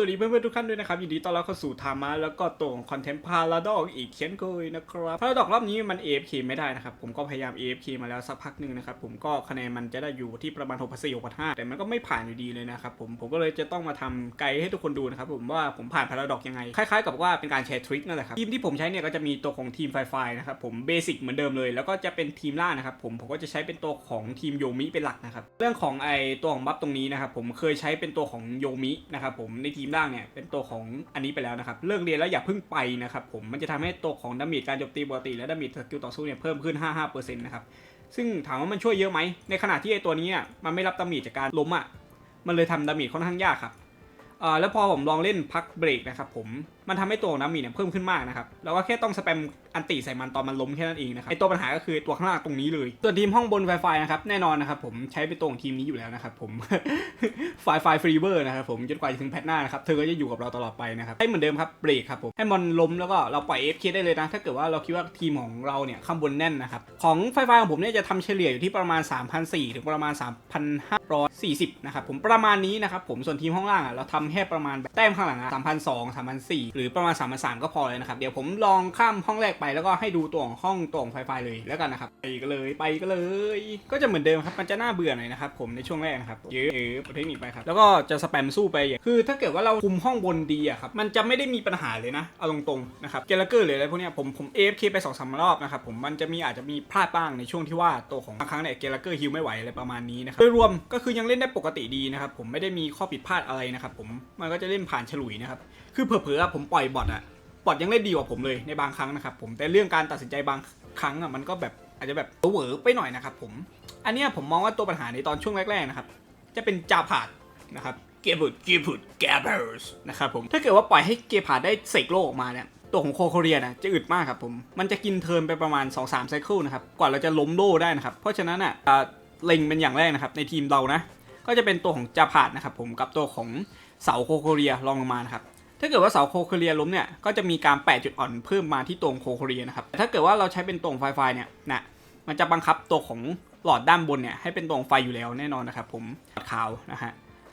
สวัสดีเพื่อนๆทุกท่านด้วยนะครับ ยินดีต้อนรับเข้าสู่ธรรมะแล้วก็ตัวของคอนเทนต์พาราดอกอีกเช่นเคยนะครับพาราดอกรอบนี้มัน AFK ไม่ได้นะครับ ผมก็พยายาม AFK มาแล้วสักพักหนึ่งนะครับ ผมก็คะแนนมันจะได้อยู่ที่ประมาณ 6 4 6 5 แต่มันก็ไม่ผ่านอยู่ดีเลยนะครับผมผมก็เลยจะต้องมาทำไกด์ให้ทุกคนดูนะครับผมว่าผมผ่านพาราดอกยังไง คล้ายๆกับว่าเป็นการแชร์ทริคนั่นแหละครับทีมที่ผมใช้เนี่ยก็จะมีตัวของทีมไฟไฟนะครับผมเบสิกเหมือนเดิมเลย แล้วก็จะเป็นทีมล่านะครับผมผมก็จะใช้เป็นตัวของทีมโยมิเป็นหลักนะครับเรื่องของไอตัวของบัฟตรงนี้นะครับผมเคยใช้เป็นตัวของโยมินะครับผมในทีมล่างเนี่ยเป็นตัวของอันนี้ไปแล้วนะครับ เลิกเรียนแล้วอย่าเพิ่งไปนะครับผมมันจะทำให้ตัวของดามิดการโจมตีปกติและดามิดสกิลต่อสู้เนี่ยเพิ่มขึ้น 55%นะครับซึ่งถามว่ามันช่วยเยอะไหมในขณะที่ไอตัวนี้เนี่ยมันไม่รับดามิดจากการล้มอะมันเลยทำดามิดค่อนข้างยากครับอ่าแล้วพอผมลองเล่นพักเบรกนะครับผม มันทำให้ตัวของน้ำมีเนี่ยเพิ่มขึ้นมากนะครับแล้วก็แค่ต้องสแปมอันติใส่มันตอนมันล้มแค่นั้นเองนะครับไอตัวปัญหาก็คือตัวข้างล่างตรงนี้เลยส่วนทีมห้องบนไฟไฟนะครับแน่นอนนะครับผมใช้เป็นตัวของทีมนี้อยู่แล้วนะครับผมไฟไฟฟรีเบอร์นะครับผมจนกว่าจะถึงแพทหน้านะครับเธอก็จะอยู่กับเราตลอดไปนะครับให้เหมือนเดิมครับเบรกครับผมให้มันล้มแล้วก็เราปล่อย FK ได้เลยนะถ้าเกิดว่าเราคิดว่าทีมของเราเนี่ยข้างบนแน่นนะครับของไฟไฟของผมเนี่ยจะทำเฉลี่ยอยู่ที่ประมาณ 3,400ถึงประมาณ 3,540นะครับผมประมาณนี้นะครับผมส่วนทีมห้องล่างอะเราทำแค่ประมาณแต้มข้างหลังอะ3,200 3,400รือประมาณ3,300ก็พอเลยนะครับ เดี๋ยวผมลองข้ามห้องแรกไปแล้วก็ให้ดูตัวของห้องตัวงไฟไฟเลยแล้วกันนะครับไปกันเลยไปกันเลย ก็จะเหมือนเดิมครับมันจะน่าเบื่อหน่อยนะครับผมในช่วงแรกนะครับเยอะเออเทคนิคไปครับแล้วก็จะสแปมสู้ไปอย่างคือถ้าเกิดว่าเราคุมห้องบนดีอะครับมันจะไม่ได้มีปัญหาเลยนะเอาตรงๆนะครับเกลเกอร์หรืออะไรพวกเนี้ยผมผม AFK ไป2องสารอบนะครับผมมันจะมีอาจจะมีพลาดบ้างในช่วงที่ว่าตัวของบางครั้งเนี่ยเกลเกอร์ฮิลไม่ไหวอะไรประมาณนี้นะครับโดยรวมก็คือยังเล่นได้ปกติดีนะครับผมไม่ได้มีข้อผิดพลาดอะไรนะครับผมมันก็จะเล่นผ่านฉลุยนะครับคือเผลอๆอะผมปล่อยบอทอะบอทยังเล่นดีกว่าผมเลยในบางครั้งนะครับผมแต่เรื่องการตัดสินใจบางครั้งอะมันก็แบบอาจจะแบบเหวอไปหน่อยนะครับผมอันเนี้ยผมมองว่าตัวปัญหาในตอนช่วงแรกๆนะครับจะเป็นจาผาดนะครับเกบุดเกบุดแกเบอร์สนะครับผมถ้าเกิดว่าปล่อยให้เกพาดได้เสกโลกออกมาเนี่ยตัวของโคโคเรียนะจะอึดมากครับผมมันจะกินเทิร์นไปประมาณ 2-3ไซเคิลนะครับกว่าเราจะล้มโลได้นะครับเพราะฉะนั้นอะอ่าเล็งเป็นอย่างแรกนะครับในทีมเรานะก็จะเป็นตัวของจาพาดนะครับผมกับตัวของเสาโคโคเรียลองลงมานะครับ ถ้าเกิดว่าเสาโคโคเรียล้มเนี่ยก็จะมีการแปะจุดอ่อนเพิ่มมาที่ตรงโคโคเรียนะครับแต่ถ้าเกิดว่าเราใช้เป็นตรงไฟไฟเนี่ยนะมันจะบังคับตัวของหลอดด้านบนเนี่ยให้เป็นตรงไฟอยู่แล้วแน่นอนนะครับผมหลอดขาวนะฮะ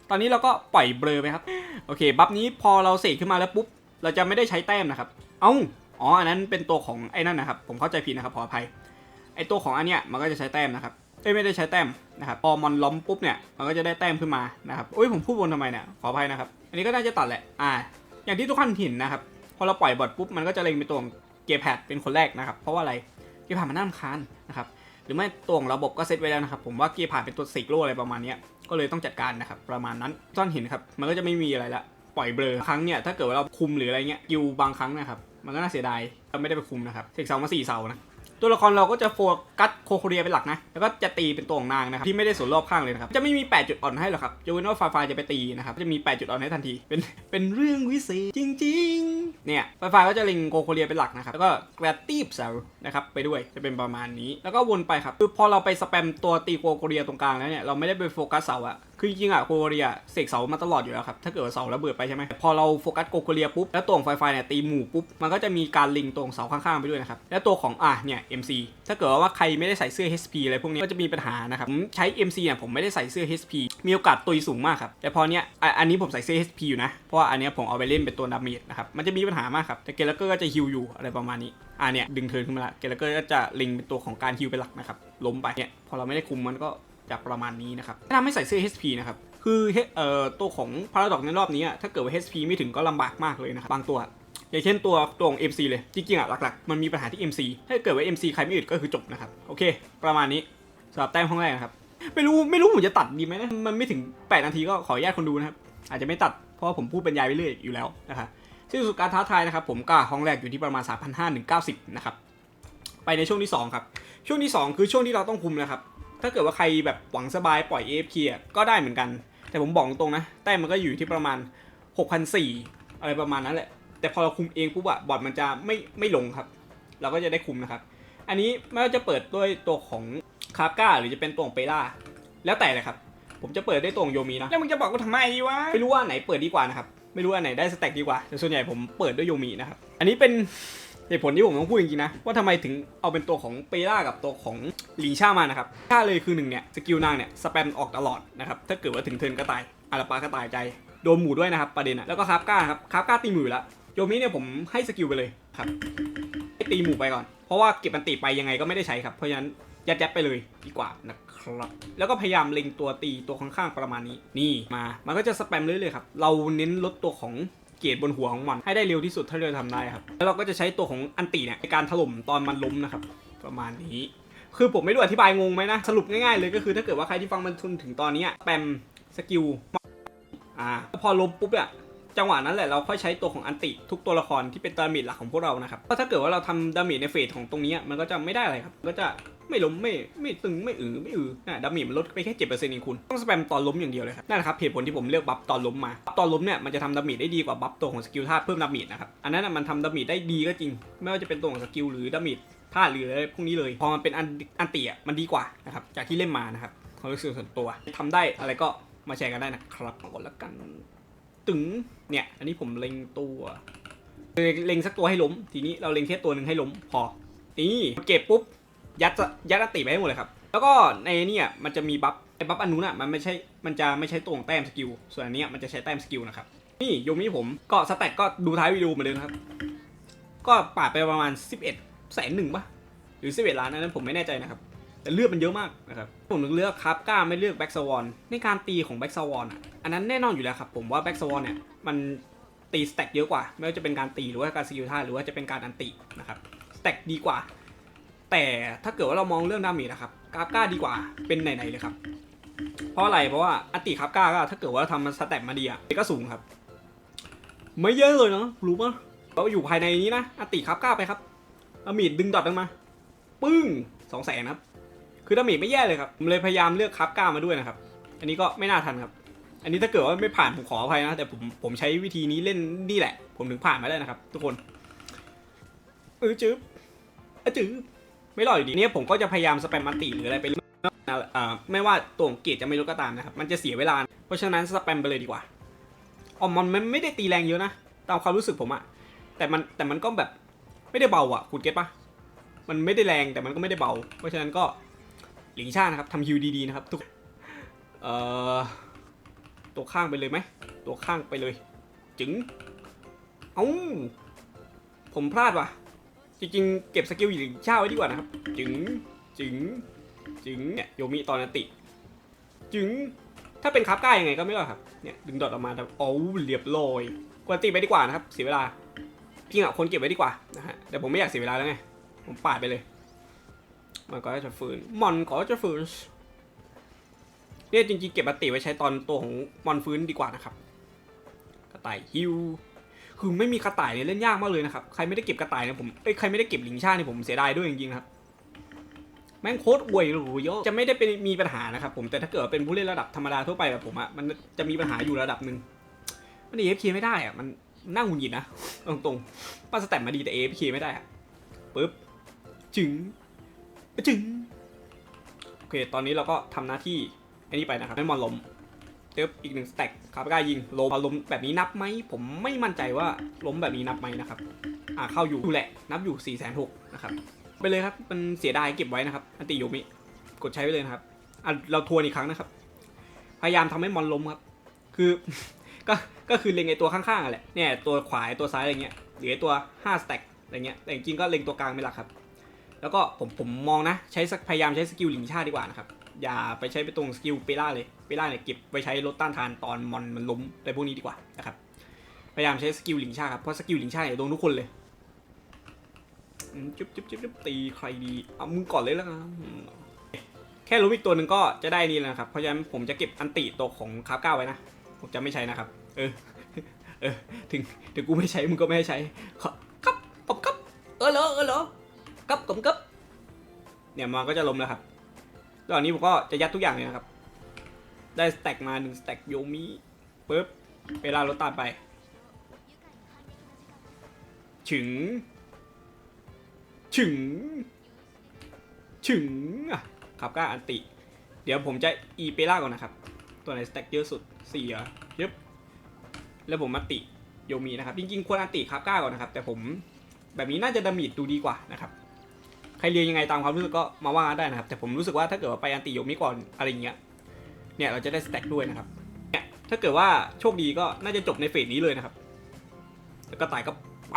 ตอนนี้เราก็ปล่อยเบลอไปครับโอเคบัฟนี้พอเราเสกขึ้นมาแล้วปุ๊บเราจะไม่ได้ใช้แต้มนะครับ เอ้าอ๋ออันนั้นเป็นตัวของไอ้นั่นนะครับ ผมเข้าใจผิดนะครับขออภัยไอ้ตัวของอันเนี้ยมันก็จะใช้แต้มนะครับเอ้ยไม่ได้ใช้แต้มนะครับพอมันล้มปุ๊บเนี่ยมันก็จะได้แต้มขึ้นมานะครับอุ้ยผมพูดวนทำไมเนี่ยขออภัยนะครับ อันนี้ก็น่าจะตัดแหละอ่า อย่างที่ทุกคนเห็นนะครับ พอเราปล่อยบอทปุ๊บมันก็จะเล็งไปตัวของเกมแพดเป็นคนแรกนะครับ เพราะว่าอะไรเกมแพดมันน่ารำคาญนะครับหรือไม่ตัวของระบบก็เซตไว้แล้วนะครับ ผมว่าเกียร์ผ่านเป็นตัวสีกโลอะไรประมาณนี้ก็เลยต้องจัดการนะครับ ประมาณนั้นท่อนเห็นครับ มันก็จะไม่มีอะไรละปล่อยเบลอครั้งเนี่ยถ้าเกิดว่าเราคุมหรืออะไรเงี้ยกิวบางครั้งนะครับ มันก็น่าเสียดายเราไม่ได้ไปคุมนะครับเสกเสามาสี่เสานะ ตัวละครเราก็จะโฟกัสโคโคเรียเป็นหลักนะ แล้วก็จะตีเป็นตัวของนางนะครับที่ไม่ได้สวนรอบข้างเลยนะครับ จะไม่มี 8 จุดอ่อนให้หรอกครับยกเว้นว่าฟไฟจะไปตีนะครับ จะมี 8 จุดอ่อนให้ทันที เป็น เป็นเรื่องวิเศษจริง ๆ เนี่ยฟไฟก็จะเล็งโคโคเรียเป็นหลักนะครับ แล้วก็กระตีบเสานะครับไปด้วย จะเป็นประมาณนี้ แล้วก็วนไปครับ คือพอเราไปสแปมตัวตีโคโคเรียตรงกลางแล้วเนี่ย เราไม่ได้ไปโฟกัสเสาอะ คือจริงๆอะโคโคเรียเสกเสามาตลอดอยู่แล้วครับ ถ้าเกิดว่าเสาระเบิดไปใช่ไหมพอเราโฟกัสโคโคเรียปุ๊บ แล้วตัวของไฟไฟเนี่ยตีหมู่ปุ๊บ มันก็จะมีการลิงตรงเสาข้างๆไปด้วยนะครับ แล้วตัวของอะเนี่ย MC ถ้าเกิดว่าใครไม่ได้ใส่เสื้อ HP อะไรพวกนี้ก็จะมีปัญหานะครับผมใช้ MC เนี่ยผมไม่ได้ใส่เสื้อ HP มีโอกาสตุยสูงมากครับแต่พอเนี้ยอันนี้ผมใส่เสื้อ HP อยู่นะเพราะว่าอันเนี้ยผมเอาไปเล่นเป็นตัวดาเมจนะครับมันจะมีปัญหามากครับแต่เกลเกอร์ก็จะฮิวอยู่อะไรประมาณนี้อะเนี่ยดึงเทิร์นขึ้นมาละเกลเกอร์ก็จะลิงเป็นตัวของการฮิวเป็นหลักนะครับล้มไปเนี่ยพอเราไม่ได้คุมมันก็ จะประมาณนี้นะครับถ้าไม่ใส่เสื้อ HP นะครับคือเอ่อตัวของพาราดอกในรอบนี้อะถ้าเกิดว่า HP ไม่ถึงก็ลำบากมากเลยนะครับบางตัวอย่างเช่นตัวตัวของ MC เลย จริงๆอะหลักๆ มันมีปัญหาที่ MC ถ้าเกิดว่า MC ใครไม่อึดก็คือจบนะครับ โอเค ประมาณนี้สำหรับแต้มห้องแรกนะครับ ไม่รู้ไม่รู้ผมจะตัดดีไหมนะมันไม่ถึง 8 นาทีก็ขออนุญาตคนดูนะครับ อาจจะไม่ตัดเพราะว่าผมพูดบรรยายไปเรื่อยอยู่แล้วนะครับสิ้นสุดการท้าทายนะครับ ผมก็ห้องแรกอยู่ที่ประมาณ 3,500ถึง90 นะครับ ไปในช่วงที่ 2 ครับ ช่วงที่ 2 คือช่วงที่เราต้องคุมนะครับ ถ้าเกิดว่าใครแบบหวังสบายปล่อย AFK อะก็ได้เหมือนกัน แต่ผมบอกตรงๆนะ แต้มมันก็อยู่ที่ประมาณ 6,400 อะไรประมาณนั้นแหละ แต่พอเราคุมเองปุ๊บอะบอร์ดมันจะไม่ไม่ลงครับ เราก็จะได้คุมนะครับ อันนี้ไม่ว่าจะเปิดด้วยตัวของคาร์ก้าหรือจะเป็นตัวของเปล่า แล้วแต่เลยครับ ผมจะเปิดได้ตัวของโยมีนะ แล้วมึงจะบอกว่าทำไมวะ ไม่รู้ว่าไหนเปิดดีกว่านะครับ ไม่รู้ว่าไหนได้สแต็กดีกว่า แต่ส่วนใหญ่ผมเปิดด้วยโยมีนะครับ อันนี้เป็น เหตุผลที่ผมต้องพูดจริงๆนะ ว่าทำไมถึงเอาเป็นตัวของเปล่ากับตัวของลีชามานะครับชาเลยคือหนึ่งเนี่ยสกิลนางเนี่ยสแปมออกตลอดนะครับถ้าเกิดว่าถึงเทินก็ตายอาราปาก็ตายใจโดนหมู่ด้วยนะครับประเด็นอะแล้วก็คาบก้าครับคาบก้าตีหมู่แล้วโยมิเนี่ยผมให้สกิลไปเลยครับให้ตีหมู่ไปก่อน เพราะว่าเก็บอันติไปยังไงก็ไม่ได้ใช้ครับเพราะฉะนั้นยัดยัดไปเลยดีกว่านะครับ แล้วก็พยายามเล็งตัวตีตัวข้างๆประมาณนี้ นี่มา มันก็จะสแปมเรื่อยๆครับ เราเน้นลดตัวของ กรดบนหัวของมันให้ได้เร็วที่สุดเท่าที่เราทำได้ครับ แล้วเราก็จะใช้ตัวของอันติเนี่ยในการถล่มตอนมันล้มนะครับ ประมาณนี้ คือผมไม่รู้อธิบายงงไหมนะ สรุปง่ายๆเลยก็คือถ้าเกิดว่าใครที่ฟังมันทุนถึงตอนนี้แปมสกิลอ่าพอล้มปุ๊บเนี่ยจังหวะนั้นแหละเราค่อยใช้ตัวของอันติทุกตัวละครที่เป็นดาเมจหลักของพวกเรานะครับเพราะถ้าเกิดว่าเราทำดาเมจในเฟสของตรงนี้มันก็จะไม่ได้อะไรครับ ก็จะ ไม่ล้มไม่ไม่ตึงไม่อือไม่อือนะดาเมจมันลดไปแค่เจ็ดเปอร์เซ็นต์เองคุณต้องสแปมตอนล้มอย่างเดียวเลยครับนั่นแหละครับเหตุผลที่ผมเลือกบัฟตอนล้มมาตอนล้มเนี่ยมันจะทำดาเมจได้ดีกว่าบัฟตัวของสกิลธาตุเพิ่มดาเมจนะครับอันนั้นนะมันทำดาเมจได้ดีก็จริง ไม่ว่าจะเป็นตัวของสกิลหรือดาเมจธาตุหรืออะไรพวกนี้เลยพอมันเป็นอันอันเติอะมันดีกว่านะครับจากที่เล่นมานะครับความรู้สึกส่วนตัวทำได้อะไรก็มาแชร์กันได้นะครับก่อนละกันตึงเนี่ยอันนี้ผมเล็งตัวเล็งสักตัวให้ล้ม ทีนี้เราเล็งแค่ตัวหนึ่งให้ล้มพอนี่เก็บปุ๊บ ยัดจะยัดอันติไปให้หมดเลยครับ แล้วก็ในเนี่ยมันจะมีบัฟไอ้บัฟอันนู้นอะมันไม่ใช่มันจะไม่ใช่ตัวของแต้มสกิลส่วนอันเนี้ยมันจะใช้แต้มสกิลนะครับนี่โยมิผมก็สแต็กก็ดูท้ายวิดีโอมาเลยนะครับ ก็ปาดไปประมาณ 11แสนหนึ่งป่ะหรือ11ล้านอันนั้นผมไม่แน่ใจนะครับ แต่เลือดมันเยอะมากนะครับผมเลือกครับกล้าไม่เลือกแบ็กสวอนในการตีของแบ็กสวอนอะอันนั้นแน่นอนอยู่แล้วครับผมว่าแบ็กสวอนเนี่ยมันตีสแต็กเยอะกว่า ไม่ว่าจะเป็นการตีหรือว่าการสกิลท่าหรือว่าจะเป็นการอันตินะครับสแต็กดีกว่า แต่ถ้าเกิดว่าเรามองเรื่องดาเมจนะครับกราฟก้าดีกว่าเป็นไหนๆเลยครับ เพราะอะไรเพราะว่าอติครับก้าก็ถ้าเกิดว่าทำมันสแต็กมาดีอะก็สูงครับ ไม่เยอะเลยเนาะรู้ปะเราอยู่ภายในนี้นะอติครับก้าไปครับดาเมจดึงดอทออกมา ปึ้งสองแสนครับ คือดาเมจไม่แย่เลยครับผมเลยพยายามเลือกคับก้ามาด้วยนะครับ อันนี้ก็ไม่น่าทันครับ อันนี้ถ้าเกิดว่าไม่ผ่านผมขออภัยนะแต่ผมผมใช้วิธีนี้เล่นนี่แหละ ผมถึงผ่านมาได้นะครับ ทุกคนเออจื๊บอะจื๊บ ไม่รอดอยู่ดีเนี่ยผมก็จะพยายามสแปมมันติหรืออะไรไปไม่ว่าตัวของเกรดจะไม่ลดก็ตามนะครับมันจะเสียเวลา เพราะฉะนั้นสแปมไปเลยดีกว่าอ๋อมันไม่ได้ตีแรงเยอะนะตามความรู้สึกผมอะแต่มันแต่มันก็แบบไม่ได้เบาอะคุณเก็ตปะมันไม่ได้แรงแต่มันก็ไม่ได้เบา เพราะฉะนั้นก็หลิงชานะครับทำฮิวดีๆนะครับทุกเอ่อตัวข้างไปเลยไหมตัวข้างไปเลย จึงเอ้าผมพลาดว่ะ ริงๆ เก็บสกิลหลิงชาไว้ดีกว่านะครับ จึงจึงจึงเนี่ยโยมิตอนนติ จึงถ้าเป็นคาบก้ายังไงก็ไม่รอดครับเนี่ยดึงดอทออกมาแต่โอ้เรียบร้อยกวนตีไปดีกว่านะครับเสียเวลาจริงอะคนเก็บไว้ดีกว่านะฮะแต่ผมไม่อยากเสียเวลาแล้วไงผมปาดไปเลยมันก็จะฟื้นมอนก็จะฟื้นเนี่ยจริงๆเก็บอัตติไว้ใช้ตอนตัวของมอนฟื้นดีกว่านะครับกระต่ายฮิว คือไม่มีกระต่ายเนี่ยเล่นยากมากเลยนะครับ ใครไม่ได้เก็บกระต่ายเนี่ยผมเอ้ยใครไม่ได้เก็บลิงชาเนี่ยผมเสียดายด้วยจริงๆครับแม่งโคตรอวยหรูเยอะจะไม่ได้เป็นมีปัญหานะครับผมแต่ถ้าเกิดเป็นผู้เล่นระดับธรรมดาทั่วไปแบบผมอะมันจะมีปัญหาอยู่ระดับหนึ่งมันเอฟเคไม่ได้อะมันน่าหงุดหงิดนะตรงๆป้าสแตมมาดีแต่เอฟเคไม่ได้อะปึ๊บจึงจึงโอเค ตอนนี้เราก็ทำหน้าที่อันนี้ไปนะครับให้มอนล้ม เติบอีกหนึ่งสแต็กคาบก้ายิงล้มพอล้มแบบนี้นับไหมผมไม่มั่นใจว่าล้มแบบนี้นับไหมนะครับอ่าเข้าอยู่อยู่แหละนับอยู่4ี่แสนหกนะครับไปเลยครับมันเสียดายเก็บไว้นะครับ อันติโยมิกดใช้ไปเลยนะครับอะเราทวนอีกครั้งนะครับ พยายามทำให้มอนล้มครับ คือก็ก็คือเล็งไอตัวข้างๆอะแหละเนี่ยตัวขวาตัวซ้ายอะไรเงี้ยหรือไอตัว5สแต็กอะไรเงี้ยแต่จริงก็เล็งตัวกลางเป็นหลักครับ แล้วก็ผมผมมองนะใช้พยายามใช้สกิลหลิงชาดีกว่านะครับ อย่าไปใช้ไปตรงสกิลเปล่าเลย เปล่าเนี่ยเก็บไว้ใช้ลดต้านทานตอนมอนมันล้มอะไรพวกนี้ดีกว่านะครับ พยายามใช้สกิลหลิงชาครับ เพราะสกิลหลิงชาเนี่ยโดนทุกคนเลยจุ๊บจุ๊บจุ๊บจุ๊บตีใครดี เอามึงก่อนเลยแล้วกันแค่รู้อีกตัวหนึ่งก็จะได้นี่แล้วนะครับ เพราะฉะนั้นผมจะเก็บอันติตัวของคาบก้าไว้นะ ผมจะไม่ใช้นะครับ เออ เออ ถึงถึงกูไม่ใช้มึงก็ไม่ให้ใช้ขอครับผมครับ เออเหรอเออเหรอกับกับกับเนี่ยมันก็จะล้มแล้วครับ ตอนนี้ผมก็จะยัดทุกอย่างเลยนะครับ ได้สแต็กมาหนึ่งสแต็กโยมิปุ๊บเวลารถตามไป ถึง ถึง ถึงอะขับก้าอันติ เดี๋ยวผมจะอีเปล่าก่อนนะครับ ตัวไหนสแต็กเยอะสุดสี่อะยึบแล้วผมมาติโยมีนะครับ จริงๆ ควรอันติครับก้าก่อนนะครับ แต่ผมแบบนี้น่าจะดามิดดูดีกว่านะครับ ใครเรียนยังไงตามความรู้สึกก็มาว่าได้นะครับ แต่ผมรู้สึกว่าถ้าเกิดว่าไปอันติโยมิก่อนอะไรเงี้ย เนี่ยเราจะได้สแต็กด้วยนะครับ เนี่ยถ้าเกิดว่าโชคดีก็น่าจะจบในเฟสนี้เลยนะครับ แล้วก็ตายก็ไป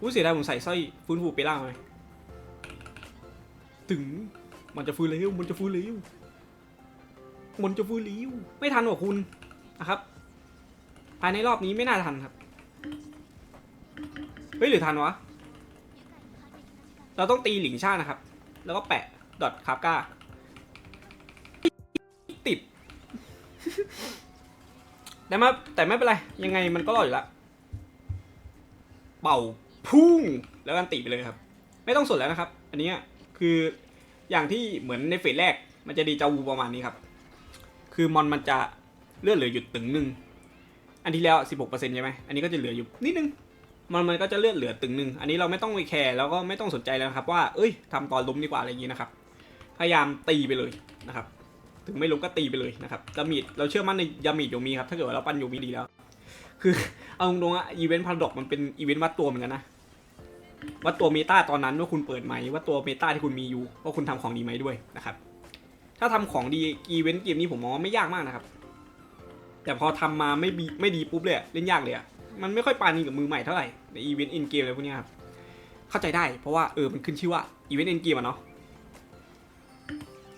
อู้เสียดายผมใส่สร้อยฟื้นฟูเปล่าไหมถึงมันจะฟื้นเร็วมันจะฟื้นเร็วมันจะฟื้นเร็วไม่ทันหรอกคุณนะครับภายในรอบนี้ไม่น่าทันครับ เฮ้ยหรือทันวะ เราต้องตีหลิงชานะครับ แล้วก็แปะดอทคาบก้าติดแต่มาแต่ไม่เป็นไร ยังไงมันก็รอดอยู่ละเป่าพุ่งแล้วกันติไปเลยครับ ไม่ต้องสนแล้วนะครับ อันนี้คืออย่างที่เหมือนในเฟสแรก มันจะดีจาวูประมาณนี้ครับ คือมอนมันจะเลื่อนเหลืออยู่ตึงหนึ่งอันที่แล้ว 16%ใช่ไหมอันนี้ก็จะเหลืออยู่นิดนึง มันมันก็จะเลือนเหลือตึงหนึ่งอันนี้เราไม่ต้องไปแคร์แล้วก็ไม่ต้องสนใจแล้วครับว่าเอ้ยทำตอนล้มดีกว่าอะไรอย่างนี้นะครับ พยายามตีไปเลยนะครับ ถึงไม่ล้มก็ตีไปเลยนะครับยามีดเราเชื่อมั่นในยามีดโยมีครับถ้าเกิดว่าเราปั้นโยมีดีแล้ว คือเอาตรงๆอะอีเวนต์พาราดอกมันเป็นอีเวนต์วัดตัวเหมือนกันนะวัดตัวเมตาตอนนั้นว่าคุณเปิดไหมว่าตัวเมตาที่คุณมีอยู่ว่าคุณทำของดีไหมด้วยนะครับ ถ้าทำของดีอีเวนต์เกมนี้ผมมองว่าไม่ยากมากนะครับ แต่พอทำมาไม่ดีไม่ดีปุ๊บเลยเล่นยากเลยอะ มันไม่ค่อยปานีกับมือใหม่เท่าไหร่ในอีเวนต์อินเกมอะไรพวกเนี้ยครับเข้าใจได้เพราะว่าเออมันขึ้นชื่อว่าอีเวนต์อินเกมอะเนาะ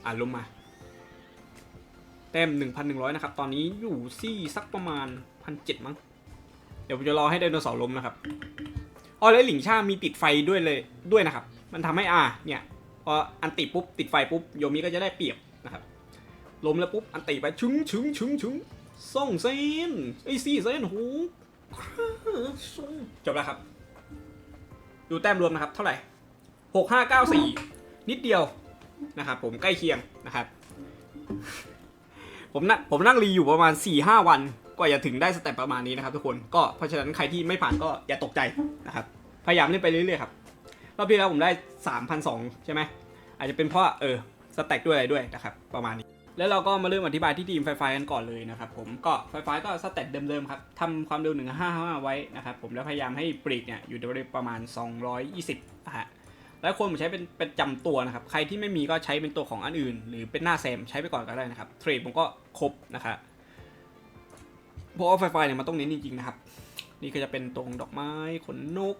อ่าลงมาแต้ม1,100 นะครับ ตอนนี้อยู่ซี่สักประมาณ 1,700 มั้ง เดี๋ยวผมจะรอให้ไดโนเสาร์ล้มนะครับ อ๋อ แล้วหลิงชามีติดไฟด้วยเลยด้วยนะครับ มันทำให้อ่าเนี่ยพออันติปุ๊บติดไฟปุ๊บโยมิก็จะได้เปรียบนะครับ ล้มแล้วปุ๊บอันติไปชึ้งชึ้งชึ้งชึ้งส่งเส้นไอ้ยสี่เส้นโห จบแล้วครับ ดูแต้มรวมนะครับ เท่าไหร่หกห้าเก้าสี่นิดเดียวนะครับผมใกล้เคียงนะครับ ผมนั่งผมนั่งรีอยู่ประมาณ4ี่ห้าวันกว่าจะถึงได้สเต็ปประมาณนี้นะครับทุกคนก็เพราะฉะนั้นใครที่ไม่ผ่านก็อย่าตกใจนะครับ พยายามเล่นไปเรื่อยๆครับรอบที่แล้วผมได้3 0 0ใช่ไหมอาจจะเป็นเพราะเออสแต็กด้วยอะไรด้วยนะครับ ประมาณนี้ แล้วเราก็มาเริ่มอธิบายที่ทีมไฟไฟกันก่อนเลยนะครับผมก็ไฟไฟก็สแต็กเดิมๆครับทำความเร็ว155ไว้นะครับผมแล้วพยายามให้ปรีกเนี่ยอยู่ในประมาณ 220นะฮะแล้วคนผมใช้เป็นเป็นจำตัวนะครับ ใครที่ไม่มีก็ใช้เป็นตัวของอันอื่น หรือเป็นหน้าแซมใช้ไปก่อนก็ได้นะครับเทรดผมก็ครบนะครับเพราะว่าไฟไฟเนี่ยมันต้องเน้นจริงๆนะครับ นี่ก็จะเป็นตรงดอกไม้ขนนก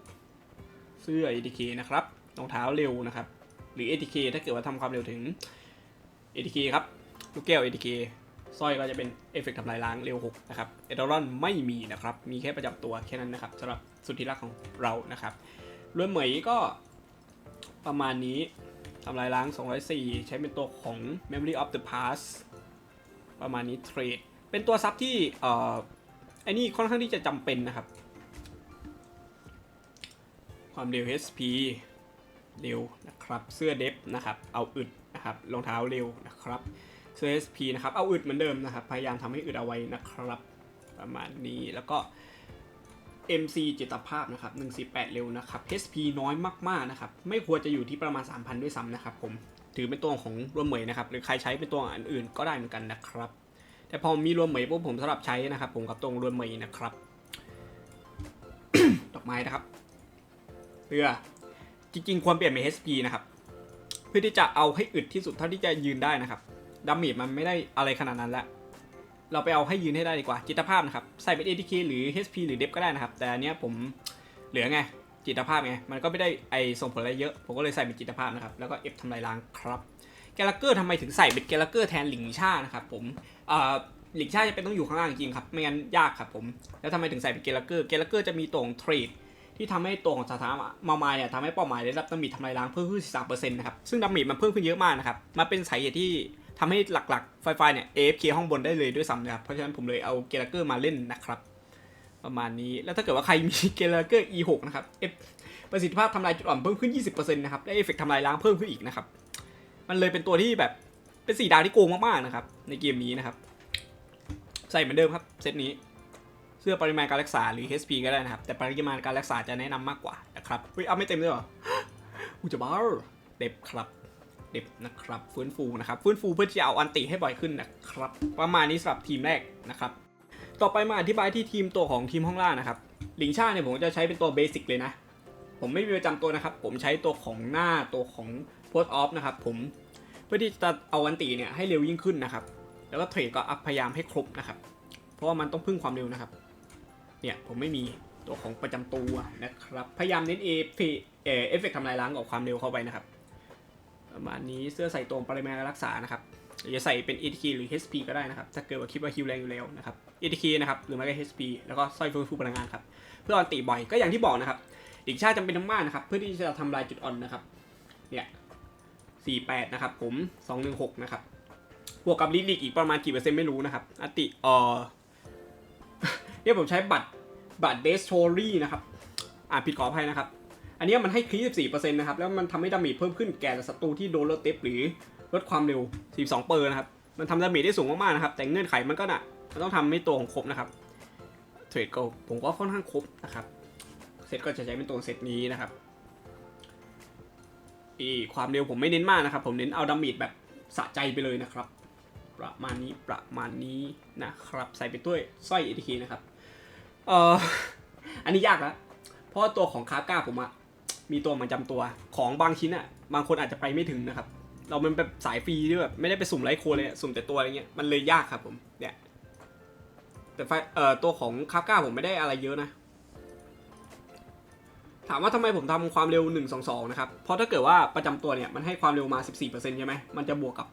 เสื้อ ATK นะครับรองเท้าเร็วนะครับ หรือ ATK ถ้าเกิดว่าทำความเร็วถึง ATK ครับ ลูกแก้ว ATK สร้อยก็จะเป็นเอฟเฟกต์ทำลายล้างเร็ว6นะครับเอเดอรอนไม่มีนะครับ มีแค่ประจำตัวแค่นั้นนะครับสำหรับสุดที่รักของเรานะครับรวยเหมยก็ประมาณนี้ทำลายล้าง 204 ใช้เป็นตัวของ Memory of the Past ประมาณนี้เทรด เป็นตัวซับที่เอ่อไอ้นี่ค่อนข้างที่จะจำเป็นนะครับ ความเร็ว HP เร็วนะครับ เสื้อเดฟนะครับ เอาอึดนะครับ รองเท้าเร็วนะครับ 2SP นะครับ เอาอึดเหมือนเดิมนะครับ พยายามทำให้อึดเอาไว้นะครับ ประมาณนี้แล้วก็ MC จิตภาพนะครับ 148 เร็วนะครับ HP น้อยมากๆนะครับ ไม่ควรจะอยู่ที่ประมาณ 3,000 ด้วยซ้ำนะครับผมถือเป็นตัวของรวมเหมยนะครับ หรือใครใช้เป็นตัวอันอื่นก็ได้เหมือนกันนะครับ แต่พอมีรวมเหมยปุ๊บผมสำหรับใช้นะครับ ผมกับตรงรวมเหมยนะครับ ดอกไม้นะครับเรือจริงๆ ควรเปลี่ยนเป็น HP นะครับ เพื่อที่จะเอาให้อึดที่สุดเท่าที่จะยืนได้นะครับ ดาเมจมันไม่ได้อะไรขนาดนั้นแล้วเราไปเอาให้ยืนให้ได้ดีกว่าจิตภาพนะครับ ใส่เป็น ATK หรือ HP หรือเดฟก็ได้นะครับ แต่อันเนี้ยผมเหลือไง จิตภาพไง มันก็ไม่ได้ไอส่งผลอะไรเยอะ ผมก็เลยใส่เป็นจิตภาพนะครับ แล้วก็ F ทำลายล้างครับแกลเกอร์ทำไมถึงใส่เป็นแกลเกอร์แทนหลิงชานะครับผมเอ่อหลิงชาจะเป็นต้องอยู่ข้างล่างจริงครับ ไม่งั้นยากครับผม แล้วทำไมถึงใส่เป็นเกลเกอร์เกลเกอร์จะมีตัวของเทรดที่ทำให้ตัวของสถานะมามาเนี่ยทำให้เป้าหมายได้รับดาเมจทำลายล้างเพิ่มขึ้น 13%นะครับ ซึ่งดาเมจมันเพิ่มขึ้นเยอะมากนะครับมาเป็นสาเหตุที่ ทำให้หลักๆ ไฟไฟเนี่ย AFK ห้องบนได้เลยด้วยซ้ำนะครับ เพราะฉะนั้นผมเลยเอาเกลเกอร์มาเล่นนะครับ ประมาณนี้แล้วถ้าเกิดว่าใครมีเกลเกอร์ E6 นะครับ F ประสิทธิภาพทำลายจุดอ่อนเพิ่มขึ้น 20%นะครับได้เอฟเฟกต์ทำลายล้างเพิ่มขึ้นอีกนะครับ มันเลยเป็นตัวที่แบบเป็นสีดาวที่โกงมากๆนะครับ ในเกมนี้นะครับ ใส่เหมือนเดิมครับเซตนี้เสื้อปริมาณการรักษาหรือ HP ก็ได้นะครับ แต่ปริมาณการรักษาจะแนะนำมากกว่านะครับเฮ้ยเอาไม่เต็มเลยหรออูจะบ้าเด็บครับ เด็บนะครับฟื้นฟูนะครับฟื้นฟูเพื่อที่จะเอาอันติให้บ่อยขึ้นนะครับ ประมาณนี้สำหรับทีมแรกนะครับต่อไปมาอธิบายที่ทีมตัวของทีมห้องล่านะครับหลิงชาเนี่ยผมจะใช้เป็นตัวเบสิกเลยนะผมไม่มีประจำตัวนะครับ ผมใช้ตัวของหน้าตัวของโพสออฟนะครับผมเพื่อที่จะเอาอันติเนี่ยให้เร็วยิ่งขึ้นนะครับ แล้วก็เทรดก็อัพพยายามให้ครบนะครับ เพราะว่ามันต้องพึ่งความเร็วนะครับ เนี่ยผมไม่มีตัวของประจำตัวนะครับ พยายามเน้นเอฟเอฟเฟกต์ทำลายล้างกับความเร็วเข้าไปนะครับ ประมาณนี้เสื้อใส่ตรงปริมาณรักษานะครับจะใส่เป็น ATK หรือ HP ก็ได้นะครับ ถ้าเกิดว่าคิดว่าฮิวแรงอยู่แล้วนะครับ ATK นะครับ หรือไม่ก็ HP แล้วก็สร้อยฟื้นฟูพลังงานครับ เพื่อออนตีบ่อย ก็อย่างที่บอกนะครับอีกชาติจำเป็นมากนะครับ เพื่อที่จะทำลายจุดอ่อนนะครับ เนี่ย48นะครับ ผม216นะครับ บวกกับลิลิกอีกประมาณกี่เปอร์เซ็นต์ไม่รู้นะครับอติเออเนี่ยผมใช้บัตรบัตรเดสโ o รี่นะครับ อ่าผิดขออภัยนะครับ อันนี้มันให้คลี14%นะครับ แล้วมันทำให้ดาเมจเพิ่มขึ้นแก่ศัตรูที่โดนลดเต็ปหรือลดความเร็ว 42 เปอร์นะครับ มันทำดาเมจได้สูงมากๆนะครับ แต่เงื่อนไขมันก็หนักมันต้องทำให้ตัวของครบนะครับ เทรดก็ผมก็ค่อนข้างครบนะครับ เซตก็จะใช้เป็นตัวเซตนี้นะครับอีความเร็วผมไม่เน้นมากนะครับ ผมเน้นเอาดาเมจแบบสะใจไปเลยนะครับ ประมาณนี้ประมาณนี้นะครับ ใส่ไปด้วยสร้อยเอทีนะครับ เอ่อ อันนี้ยากล้วเพราะตัวของคาร์ก้าผมอะ มีตัวมันจำตัว ของบางชิ้นอะบางคนอาจจะไปไม่ถึงนะครับ เรามันแบบสายฟรีที่แบบไม่ได้ไปสุ่มไลโคเลยสุ่มแต่ตัวอะไรเงี้ยมันเลยยากครับผมเนี่ยแต่ไฟเอ่อตัวของคาร์ก้าผมไม่ได้อะไรเยอะนะ ถามว่าทำไมผมทำความเร็ว 1 2 2 นะครับ เพราะถ้าเกิดว่าประจำตัวเนี่ยมันให้ความเร็วมา 14%ใช่ไหมมันจะบวกกับ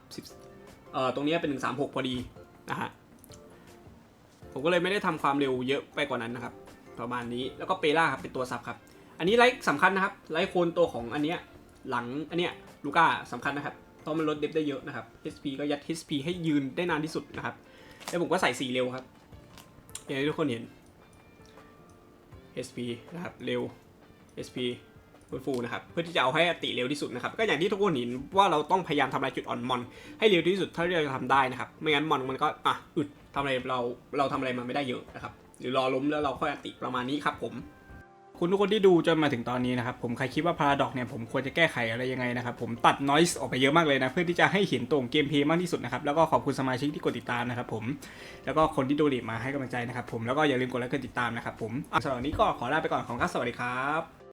10เอ่อตรงนี้เป็น 136 พอดีนะฮะผมก็เลยไม่ได้ทำความเร็วเยอะไปกว่านั้นนะครับ ประมาณนี้แล้วก็เปล่าครับเป็นตัวซับครับ อันนี้ไลท์สำคัญนะครับ ไลท์โคนตัวของอันเนี้ยหลังอันเนี้ยลูก้าสำคัญนะครับ เพราะมันลดเดฟได้เยอะนะครับ HP ก็ยัด HP ให้ยืนได้นานที่สุดนะครับ แล้วผมก็ใส่สีเร็วครับอย่างที่ทุกคนเห็น HP นะครับเร็ว SP ฟื้นฟูนะครับเพื่อที่จะเอาให้อติเร็วที่สุดนะครับก็อย่างที่ทุกคนเห็นว่าเราต้องพยายามทำลายจุดอ่อนมอน ให้เร็วที่สุดเท่าที่เราจะทำได้นะครับ ไม่งั้นมอนมันก็อะอึดทำอะไรเราเราทำอะไรมันไม่ได้เยอะนะครับหรือรอล้มแล้วเราค่อยอติประมาณนี้ครับผม คุณทุกคนที่ดูจนมาถึงตอนนี้นะครับผมใครคิดว่าพาราดอกเนี่ยผมควรจะแก้ไขอะไรยังไงนะครับผมตัด noise ออกไปเยอะมากเลยนะ เพื่อที่จะให้เห็นตรงเกมเพลย์มากที่สุดนะครับแล้วก็ขอบคุณสมาชิกที่กดติดตามนะครับผมแล้วก็คนที่ดูดีมาให้กำลังใจนะครับผมแล้วก็อย่าลืมกดไลค์กดติดตามนะครับผมสำหรับวันนี้ก็ขอลาไปก่อนของครับสวัสดีครับ